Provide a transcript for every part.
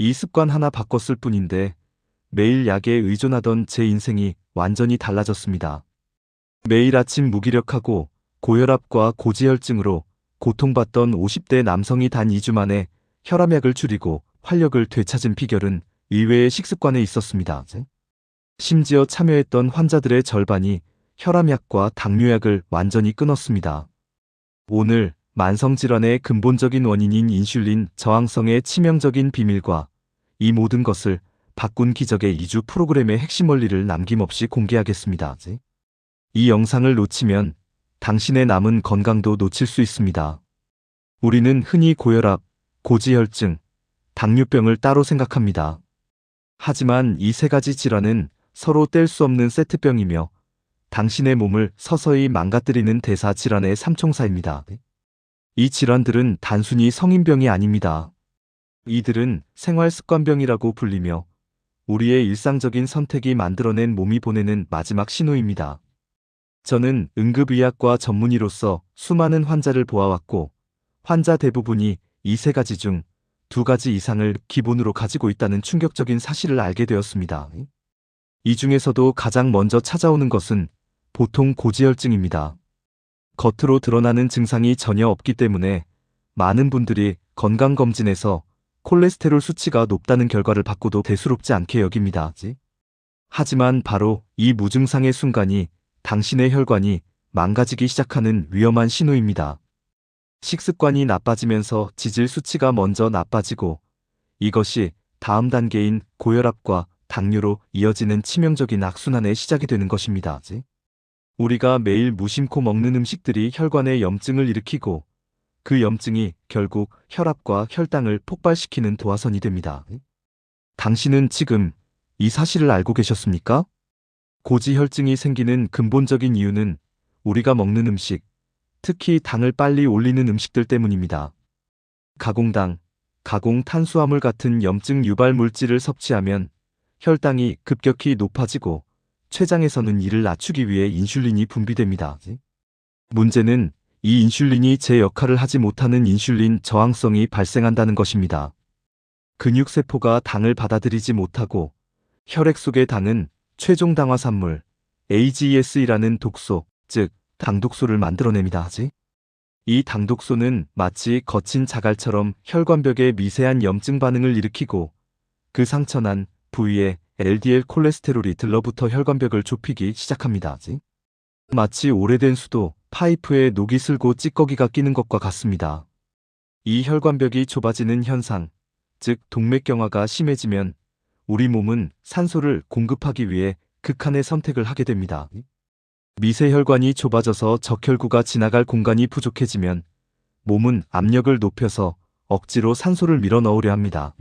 이 습관 하나 바꿨을 뿐인데 매일 약에 의존하던 제 인생이 완전히 달라졌습니다. 매일 아침 무기력하고 고혈압과 고지혈증으로 고통받던 50대 남성이 단 2주 만에 혈압약을 줄이고 활력을 되찾은 비결은 의외의 식습관에 있었습니다. 심지어 참여했던 환자들의 절반이 혈압약과 당뇨약을 완전히 끊었습니다. 오늘 만성질환의 근본적인 원인인 인슐린 저항성의 치명적인 비밀과 이 모든 것을 바꾼 기적의 2주 프로그램의 핵심 원리를 남김없이 공개하겠습니다. 이 영상을 놓치면 당신의 남은 건강도 놓칠 수 있습니다. 우리는 흔히 고혈압, 고지혈증, 당뇨병을 따로 생각합니다. 하지만 이 세 가지 질환은 서로 뗄 수 없는 세트병이며 당신의 몸을 서서히 망가뜨리는 대사 질환의 삼총사입니다. 이 질환들은 단순히 성인병이 아닙니다. 이들은 생활습관병이라고 불리며 우리의 일상적인 선택이 만들어낸 몸이 보내는 마지막 신호입니다. 저는 응급의학과 전문의로서 수많은 환자를 보아왔고 환자 대부분이 이 세 가지 중 두 가지 이상을 기본으로 가지고 있다는 충격적인 사실을 알게 되었습니다. 이 중에서도 가장 먼저 찾아오는 것은 보통 고지혈증입니다. 겉으로 드러나는 증상이 전혀 없기 때문에 많은 분들이 건강검진에서 콜레스테롤 수치가 높다는 결과를 받고도 대수롭지 않게 여깁니다. 하지만 바로 이 무증상의 순간이 당신의 혈관이 망가지기 시작하는 위험한 신호입니다. 식습관이 나빠지면서 지질 수치가 먼저 나빠지고 이것이 다음 단계인 고혈압과 당뇨로 이어지는 치명적인 악순환의 시작이 되는 것입니다. 우리가 매일 무심코 먹는 음식들이 혈관에 염증을 일으키고 그 염증이 결국 혈압과 혈당을 폭발시키는 도화선이 됩니다. 당신은 지금 이 사실을 알고 계셨습니까? 고지혈증이 생기는 근본적인 이유는 우리가 먹는 음식, 특히 당을 빨리 올리는 음식들 때문입니다. 가공당, 가공 탄수화물 같은 염증 유발 물질을 섭취하면 혈당이 급격히 높아지고 췌장에서는 이를 낮추기 위해 인슐린이 분비됩니다. 문제는 이 인슐린이 제 역할을 하지 못하는 인슐린 저항성이 발생한다는 것입니다. 근육세포가 당을 받아들이지 못하고 혈액 속의 당은 최종 당화산물 AGES이라는 독소, 즉 당독소를 만들어냅니다. 이 당독소는 마치 거친 자갈처럼 혈관벽에 미세한 염증 반응을 일으키고 그 상처난 부위에 LDL 콜레스테롤이 들러붙어 혈관벽을 좁히기 시작합니다. 마치 오래된 수도 파이프에 녹이 슬고 찌꺼기가 끼는 것과 같습니다. 이 혈관벽이 좁아지는 현상, 즉 동맥경화가 심해지면 우리 몸은 산소를 공급하기 위해 극한의 선택을 하게 됩니다. 미세혈관이 좁아져서 적혈구가 지나갈 공간이 부족해지면 몸은 압력을 높여서 억지로 산소를 밀어 넣으려 합니다.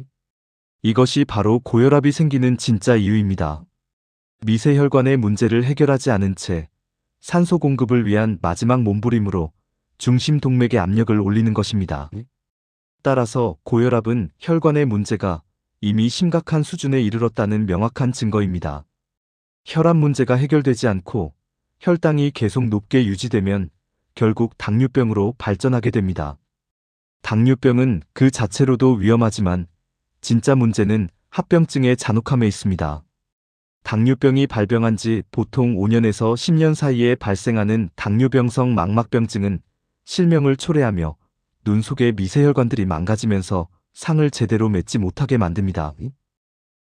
이것이 바로 고혈압이 생기는 진짜 이유입니다. 미세혈관의 문제를 해결하지 않은 채 산소 공급을 위한 마지막 몸부림으로 중심 동맥의 압력을 올리는 것입니다. 따라서 고혈압은 혈관의 문제가 이미 심각한 수준에 이르렀다는 명확한 증거입니다. 혈압 문제가 해결되지 않고 혈당이 계속 높게 유지되면 결국 당뇨병으로 발전하게 됩니다. 당뇨병은 그 자체로도 위험하지만 진짜 문제는 합병증의 잔혹함에 있습니다. 당뇨병이 발병한 지 보통 5년에서 10년 사이에 발생하는 당뇨병성 망막병증은 실명을 초래하며 눈 속의 미세혈관들이 망가지면서 상을 제대로 맺지 못하게 만듭니다.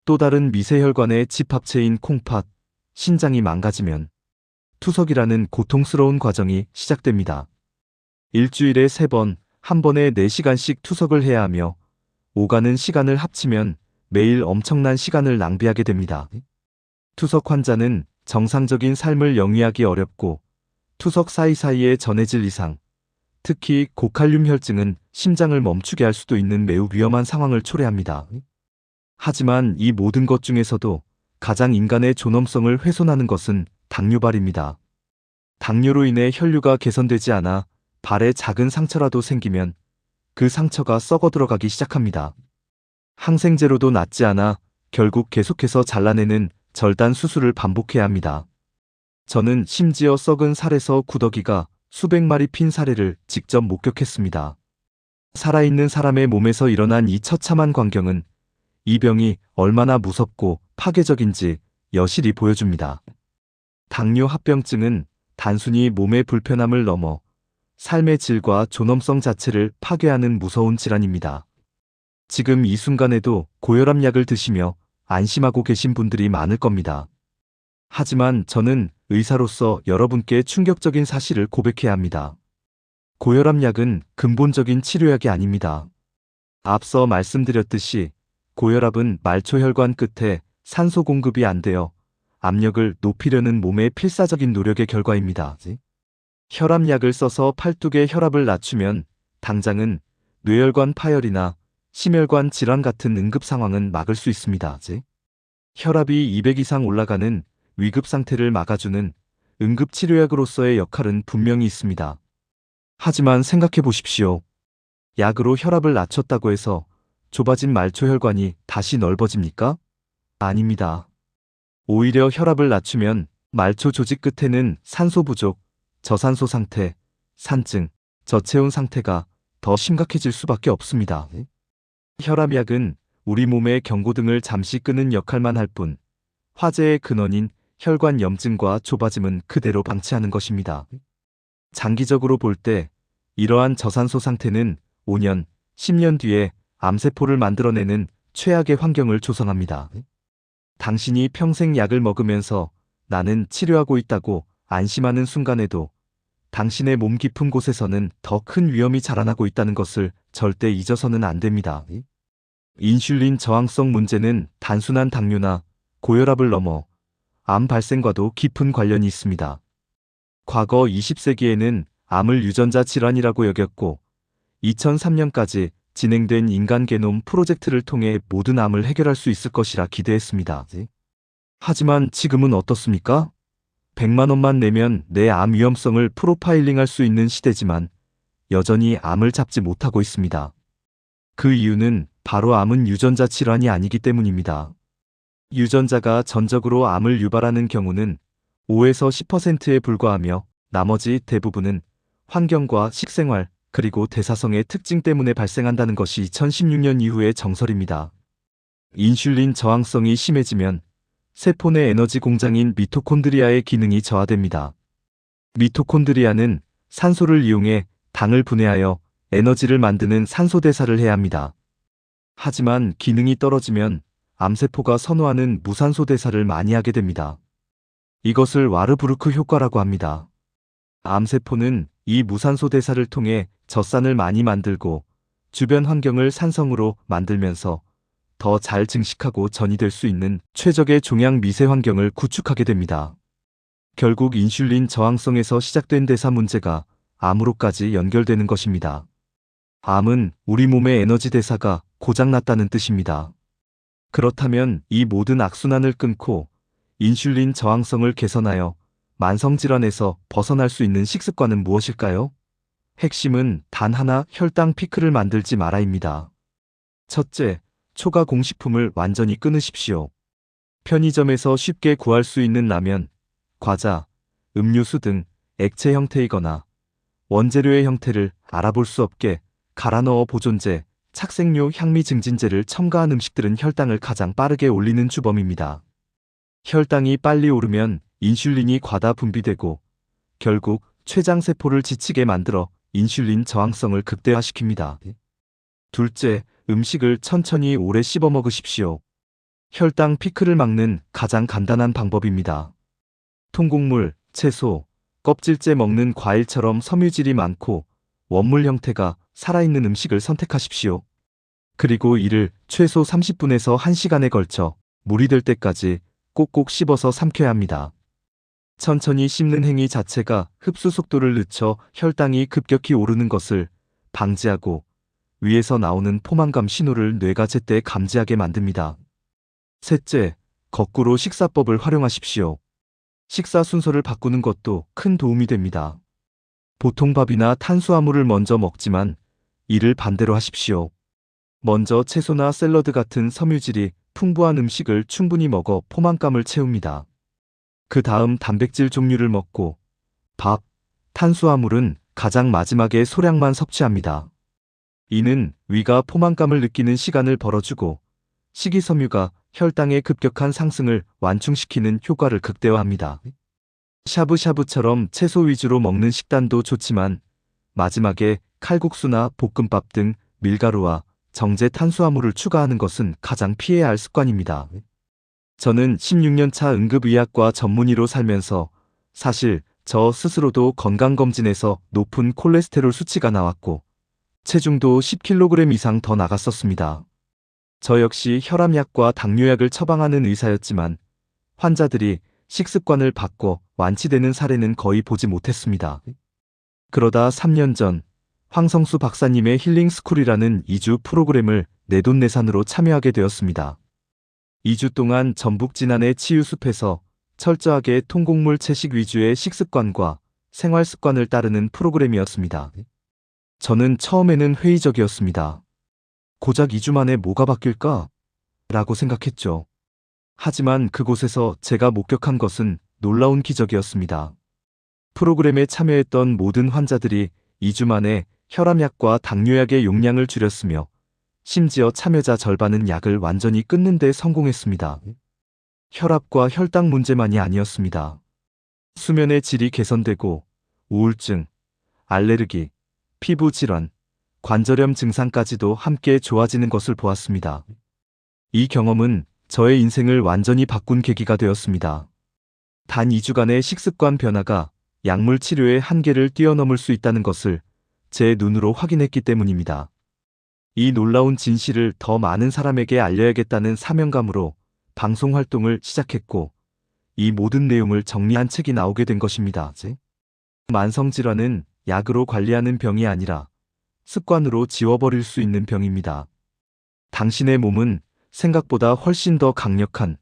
또 다른 미세혈관의 집합체인 콩팥, 신장이 망가지면 투석이라는 고통스러운 과정이 시작됩니다. 일주일에 3번, 한 번에 4시간씩 투석을 해야 하며 오가는 시간을 합치면 매일 엄청난 시간을 낭비하게 됩니다. 투석 환자는 정상적인 삶을 영위하기 어렵고 투석 사이사이에 전해질 이상, 특히 고칼륨 혈증은 심장을 멈추게 할 수도 있는 매우 위험한 상황을 초래합니다. 하지만 이 모든 것 중에서도 가장 인간의 존엄성을 훼손하는 것은 당뇨발입니다. 당뇨로 인해 혈류가 개선되지 않아 발에 작은 상처라도 생기면 그 상처가 썩어 들어가기 시작합니다. 항생제로도 낫지 않아 결국 계속해서 잘라내는 절단 수술을 반복해야 합니다. 저는 심지어 썩은 살에서 구더기가 수백 마리 핀 사례를 직접 목격했습니다. 살아있는 사람의 몸에서 일어난 이 처참한 광경은 이 병이 얼마나 무섭고 파괴적인지 여실히 보여줍니다. 당뇨 합병증은 단순히 몸의 불편함을 넘어 삶의 질과 존엄성 자체를 파괴하는 무서운 질환입니다. 지금 이 순간에도 고혈압 약을 드시며 안심하고 계신 분들이 많을 겁니다. 하지만 저는 의사로서 여러분께 충격적인 사실을 고백해야 합니다. 고혈압 약은 근본적인 치료약이 아닙니다. 앞서 말씀드렸듯이 고혈압은 말초혈관 끝에 산소 공급이 안 되어 압력을 높이려는 몸의 필사적인 노력의 결과입니다. 혈압약을 써서 팔뚝의 혈압을 낮추면 당장은 뇌혈관 파열이나 심혈관 질환 같은 응급 상황은 막을 수 있습니다. 혈압이 200 이상 올라가는 위급 상태를 막아주는 응급 치료약으로서의 역할은 분명히 있습니다. 하지만 생각해 보십시오. 약으로 혈압을 낮췄다고 해서 좁아진 말초혈관이 다시 넓어집니까? 아닙니다. 오히려 혈압을 낮추면 말초 조직 끝에는 산소 부족, 저산소 상태, 산증, 저체온 상태가 더 심각해질 수밖에 없습니다. 혈압약은 우리 몸의 경고등을 잠시 끄는 역할만 할 뿐, 화재의 근원인 혈관 염증과 좁아짐은 그대로 방치하는 것입니다. 장기적으로 볼 때 이러한 저산소 상태는 5년, 10년 뒤에 암세포를 만들어내는 최악의 환경을 조성합니다. 당신이 평생 약을 먹으면서 나는 치료하고 있다고 안심하는 순간에도 당신의 몸 깊은 곳에서는 더 큰 위험이 자라나고 있다는 것을 절대 잊어서는 안 됩니다. 인슐린 저항성 문제는 단순한 당뇨나 고혈압을 넘어 암 발생과도 깊은 관련이 있습니다. 과거 20세기에는 암을 유전자 질환이라고 여겼고 2003년까지 진행된 인간 게놈 프로젝트를 통해 모든 암을 해결할 수 있을 것이라 기대했습니다. 하지만 지금은 어떻습니까? 100만 원만 내면 내 암 위험성을 프로파일링할 수 있는 시대지만 여전히 암을 잡지 못하고 있습니다. 그 이유는 바로 암은 유전자 질환이 아니기 때문입니다. 유전자가 전적으로 암을 유발하는 경우는 5에서 10%에 불과하며 나머지 대부분은 환경과 식생활, 그리고 대사성의 특징 때문에 발생한다는 것이 2016년 이후의 정설입니다. 인슐린 저항성이 심해지면 세포 내 에너지 공장인 미토콘드리아의 기능이 저하됩니다. 미토콘드리아는 산소를 이용해 당을 분해하여 에너지를 만드는 산소 대사를 해야 합니다. 하지만 기능이 떨어지면 암세포가 선호하는 무산소 대사를 많이 하게 됩니다. 이것을 와르부르크 효과라고 합니다. 암세포는 이 무산소 대사를 통해 젖산을 많이 만들고 주변 환경을 산성으로 만들면서 더 잘 증식하고 전이될 수 있는 최적의 종양 미세 환경을 구축하게 됩니다. 결국 인슐린 저항성에서 시작된 대사 문제가 암으로까지 연결되는 것입니다. 암은 우리 몸의 에너지 대사가 고장났다는 뜻입니다. 그렇다면 이 모든 악순환을 끊고 인슐린 저항성을 개선하여 만성질환에서 벗어날 수 있는 식습관은 무엇일까요? 핵심은 단 하나 혈당 피크를 만들지 마라입니다. 첫째, 초가 공식품을 완전히 끊으십시오. 편의점에서 쉽게 구할 수 있는 라면, 과자, 음료수 등 액체 형태이거나 원재료의 형태를 알아볼 수 없게 갈아 넣어 보존제, 착색료 향미 증진제를 첨가한 음식들은 혈당을 가장 빠르게 올리는 주범입니다. 혈당이 빨리 오르면 인슐린이 과다 분비되고 결국 췌장세포를 지치게 만들어 인슐린 저항성을 극대화시킵니다. 둘째, 음식을 천천히 오래 씹어 먹으십시오. 혈당 피크를 막는 가장 간단한 방법입니다. 통곡물, 채소, 껍질째 먹는 과일처럼 섬유질이 많고 원물 형태가 살아있는 음식을 선택하십시오. 그리고 이를 최소 30분에서 1시간에 걸쳐 물이 될 때까지 꼭꼭 씹어서 삼켜야 합니다. 천천히 씹는 행위 자체가 흡수 속도를 늦춰 혈당이 급격히 오르는 것을 방지하고 위에서 나오는 포만감 신호를 뇌가 제때 감지하게 만듭니다. 셋째, 거꾸로 식사법을 활용하십시오. 식사 순서를 바꾸는 것도 큰 도움이 됩니다. 보통 밥이나 탄수화물을 먼저 먹지만 이를 반대로 하십시오. 먼저 채소나 샐러드 같은 섬유질이 풍부한 음식을 충분히 먹어 포만감을 채웁니다. 그 다음 단백질 종류를 먹고 밥, 탄수화물은 가장 마지막에 소량만 섭취합니다. 이는 위가 포만감을 느끼는 시간을 벌어주고 식이섬유가 혈당의 급격한 상승을 완충시키는 효과를 극대화합니다. 샤브샤브처럼 채소 위주로 먹는 식단도 좋지만 마지막에 칼국수나 볶음밥 등 밀가루와 정제 탄수화물을 추가하는 것은 가장 피해야 할 습관입니다. 저는 16년차 응급의학과 전문의로 살면서 사실 저 스스로도 건강검진에서 높은 콜레스테롤 수치가 나왔고 체중도 10kg 이상 더 나갔었습니다. 저 역시 혈압약과 당뇨약을 처방하는 의사였지만 환자들이 식습관을 바꿔 완치되는 사례는 거의 보지 못했습니다. 그러다 3년 전 황성수 박사님의 힐링스쿨이라는 2주 프로그램을 내돈내산으로 참여하게 되었습니다. 2주 동안 전북 진안의 치유숲에서 철저하게 통곡물 채식 위주의 식습관과 생활 습관을 따르는 프로그램이었습니다. 저는 처음에는 회의적이었습니다. 고작 2주 만에 뭐가 바뀔까? 라고 생각했죠. 하지만 그곳에서 제가 목격한 것은 놀라운 기적이었습니다. 프로그램에 참여했던 모든 환자들이 2주 만에 혈압약과 당뇨약의 용량을 줄였으며 심지어 참여자 절반은 약을 완전히 끊는 데 성공했습니다. 혈압과 혈당 문제만이 아니었습니다. 수면의 질이 개선되고 우울증, 알레르기, 피부 질환, 관절염 증상까지도 함께 좋아지는 것을 보았습니다. 이 경험은 저의 인생을 완전히 바꾼 계기가 되었습니다. 단 2주간의 식습관 변화가 약물 치료의 한계를 뛰어넘을 수 있다는 것을 제 눈으로 확인했기 때문입니다. 이 놀라운 진실을 더 많은 사람에게 알려야겠다는 사명감으로 방송 활동을 시작했고 이 모든 내용을 정리한 책이 나오게 된 것입니다. 만성질환은 약으로 관리하는 병이 아니라 습관으로 지워버릴 수 있는 병입니다. 당신의 몸은 생각보다 훨씬 더 강력한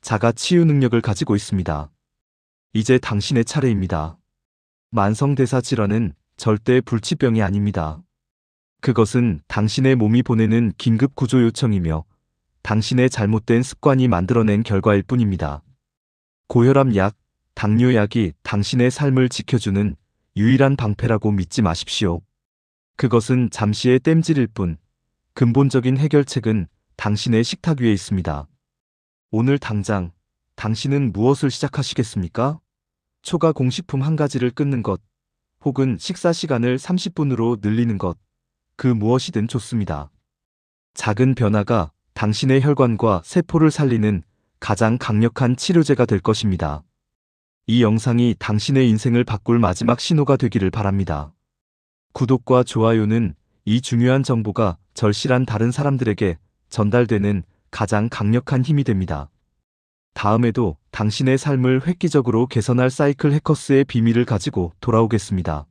자가 치유 능력을 가지고 있습니다. 이제 당신의 차례입니다. 만성대사 질환은 절대 불치병이 아닙니다. 그것은 당신의 몸이 보내는 긴급 구조 요청이며 당신의 잘못된 습관이 만들어낸 결과일 뿐입니다. 고혈압 약, 당뇨약이 당신의 삶을 지켜주는 유일한 방패라고 믿지 마십시오. 그것은 잠시의 땜질일 뿐, 근본적인 해결책은 당신의 식탁 위에 있습니다. 오늘 당장 당신은 무엇을 시작하시겠습니까? 초과 공식품 한 가지를 끊는 것, 혹은 식사 시간을 30분으로 늘리는 것, 그 무엇이든 좋습니다. 작은 변화가 당신의 혈관과 세포를 살리는 가장 강력한 치료제가 될 것입니다. 이 영상이 당신의 인생을 바꿀 마지막 신호가 되기를 바랍니다. 구독과 좋아요는 이 중요한 정보가 절실한 다른 사람들에게 전달되는 가장 강력한 힘이 됩니다. 다음에도 당신의 삶을 획기적으로 개선할 사이클 해커스의 비밀을 가지고 돌아오겠습니다.